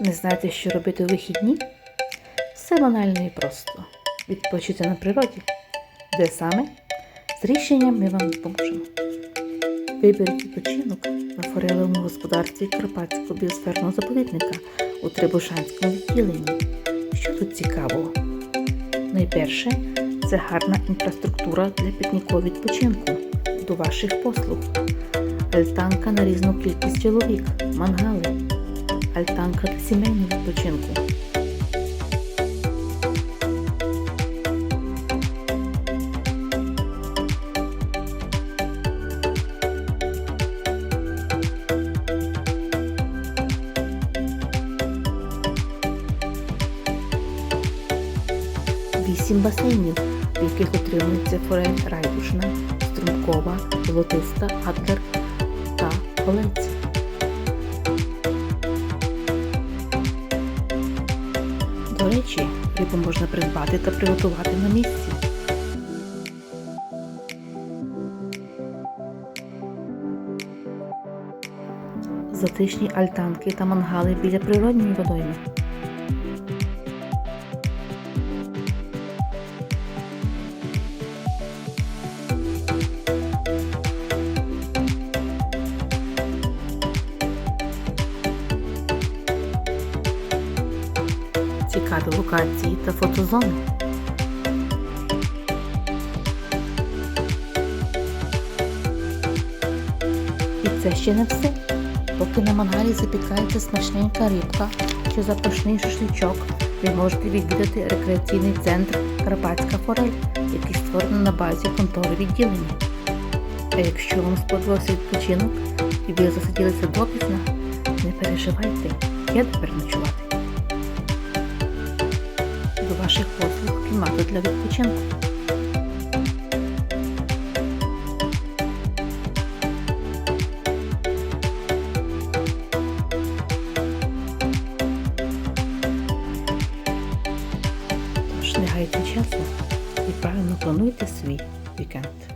Не знаєте, що робити у вихідні? Все банально і просто. Відпочити на природі. Де саме? З рішенням ми вам допоможемо. Виберіть відпочинок на форелевому господарстві Карпатського біосферного заповідника у Трибушанському відділенні. Що тут цікавого? Найперше, це гарна інфраструктура для пікнікового відпочинку до ваших послуг. Альтанка на різну кількість чоловік, мангали, альтанка для сімейного відпочинку. Вісім басейнів, в яких утримуються форель райдушна, струмкова, золотиста, адлер та олець. Речі, рибу можна придбати та приготувати на місці. Затишні альтанки та мангали біля природньої водойми. Цікаві локації та фотозони. І це ще не все. Поки на мангалі запікається смачненька рибка чи запашний шашличок, ви можете відвідати рекреаційний центр Карпатська форель, який створений на базі контори відділення. А якщо вам сподобався відпочинок і ви засиділися допізна, не переживайте, є де переночувати. До ваших послуг кімната для відпочинку. Тож не часу і правильно плануйте свій вікенд.